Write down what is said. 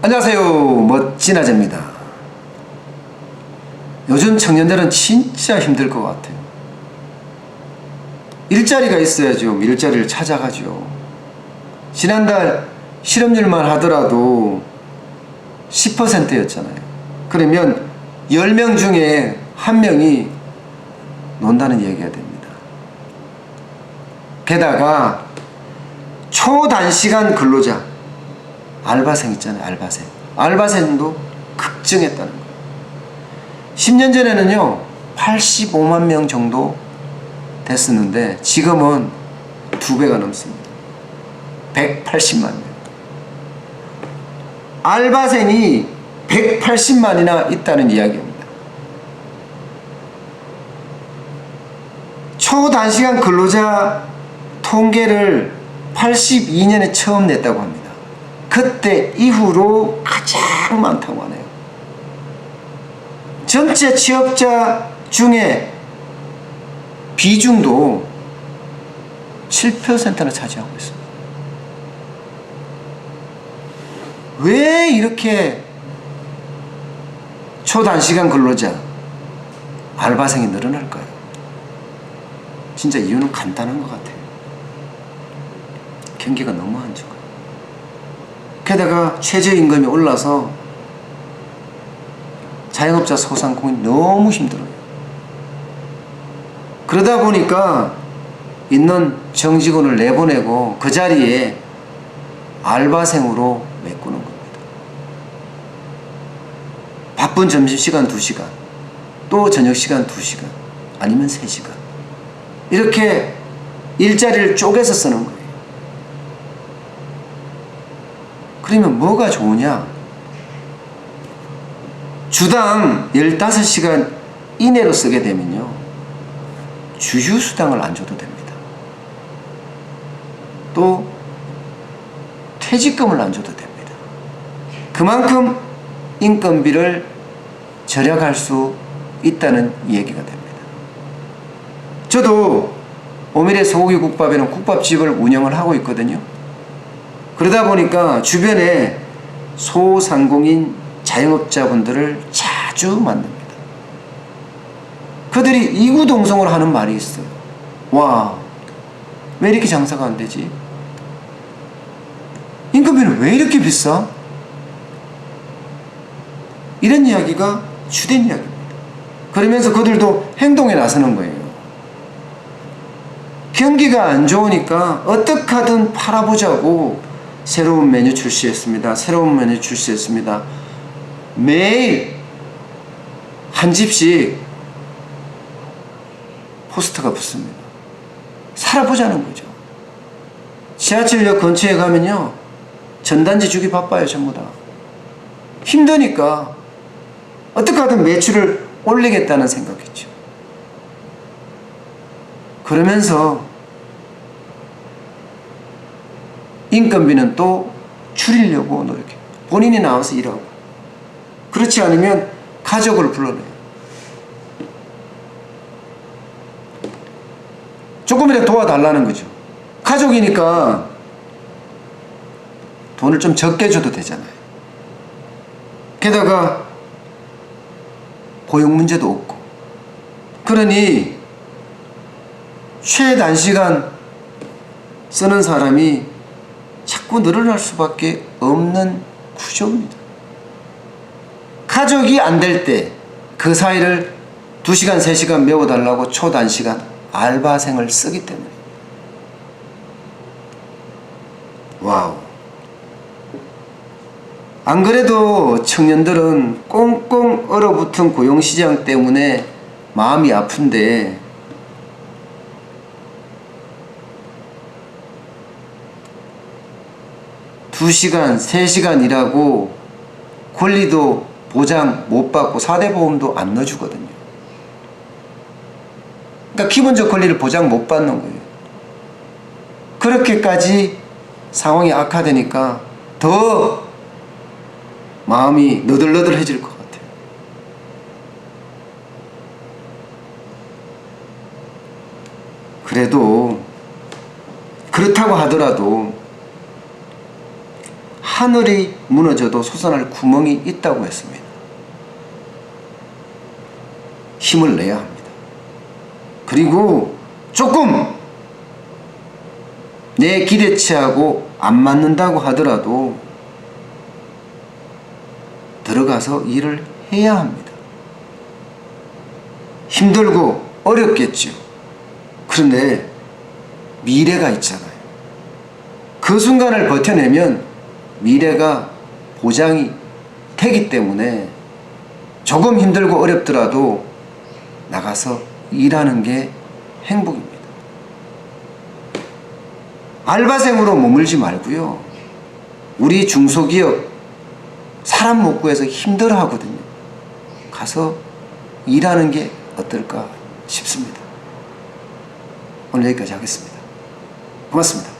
안녕하세요. 멋진 아재입니다. 요즘 청년들은 진짜 힘들 것 같아요. 일자리가 있어야죠. 일자리를 찾아가죠. 지난달 실업률만 하더라도 10%였잖아요. 그러면 10명 중에 한 명이 논다는 얘기가 됩니다. 게다가 초단시간 근로자 알바생 있잖아요 알바생. 알바생도 급증했다는 거예요. 10년 전에는요 85만 명 정도 됐었는데 지금은 두 배가 넘습니다. 180만 명. 알바생이 180만이나 있다는 이야기입니다. 초단시간 근로자 통계를 82년에 처음 냈다고 합니다. 그때 이후로 가장 많다고 하네요. 전체 취업자 중에 비중도 7%나 차지하고 있습니다. 왜 이렇게 초단시간 근로자, 알바생이 늘어날까요? 진짜 이유는 간단한 것 같아요. 경기가 너무. 게다가 최저임금이 올라서 자영업자 소상공인이 너무 힘들어요. 그러다 보니까 있는 정직원을 내보내고 그 자리에 알바생으로 메꾸는 겁니다. 바쁜 점심시간 2시간, 또 저녁시간 2시간, 아니면 3시간. 이렇게 일자리를 쪼개서 쓰는 거예요. 그러면 뭐가 좋으냐? 주당 15시간 이내로 쓰게 되면요. 주휴수당을 안 줘도 됩니다. 또 퇴직금을 안 줘도 됩니다. 그만큼 인건비를 절약할 수 있다는 얘기가 됩니다. 저도 오미래 소고기 국밥에는 국밥집을 운영을 하고 있거든요. 그러다 보니까 주변에 소상공인 자영업자분들을 자주 만납니다. 그들이 이구동성으로 하는 말이 있어요. 와, 왜 이렇게 장사가 안 되지? 인건비는 왜 이렇게 비싸? 이런 이야기가 주된 이야기입니다. 그러면서 그들도 행동에 나서는 거예요. 경기가 안 좋으니까 어떻게 하든 팔아보자고 새로운 메뉴 출시했습니다. 새로운 메뉴 출시했습니다. 매일 한 집씩 포스터가 붙습니다. 살아보자는 거죠. 지하철역 근처에 가면요. 전단지 주기 바빠요, 전부 다. 힘드니까 어떻게 하든 매출을 올리겠다는 생각이죠. 그러면서 인건비는 또 줄이려고 노력해. 본인이 나와서 일하고. 그렇지 않으면 가족을 불러내요. 조금이라도 도와달라는 거죠. 가족이니까 돈을 좀 적게 줘도 되잖아요. 게다가 고용 문제도 없고. 그러니 최단시간 쓰는 사람이 자꾸 늘어날 수밖에 없는 구조입니다. 가족이 안 될 때 그 사이를 2시간, 3시간 메워달라고 초단시간 알바생을 쓰기 때문에 와우 안 그래도 청년들은 꽁꽁 얼어붙은 고용시장 때문에 마음이 아픈데 두시간세시간 일하고 권리도 보장 못 받고 4대 보험도 안 넣어주거든요. 그러니까 기본적 권리를 보장 못 받는 거예요. 그렇게까지 상황이 악화되니까 더 마음이 너덜너덜해질 것 같아요. 그래도 그렇다고 하더라도 하늘이 무너져도 솟아날 구멍이 있다고 했습니다. 힘을 내야 합니다. 그리고 조금 내 기대치하고 안 맞는다고 하더라도 들어가서 일을 해야 합니다. 힘들고 어렵겠죠. 그런데 미래가 있잖아요. 그 순간을 버텨내면 미래가 보장이 되기 때문에 조금 힘들고 어렵더라도 나가서 일하는 게 행복입니다. 알바생으로 머물지 말고요. 우리 중소기업 사람 못 구해서 힘들어 하거든요. 가서 일하는 게 어떨까 싶습니다. 오늘 여기까지 하겠습니다. 고맙습니다.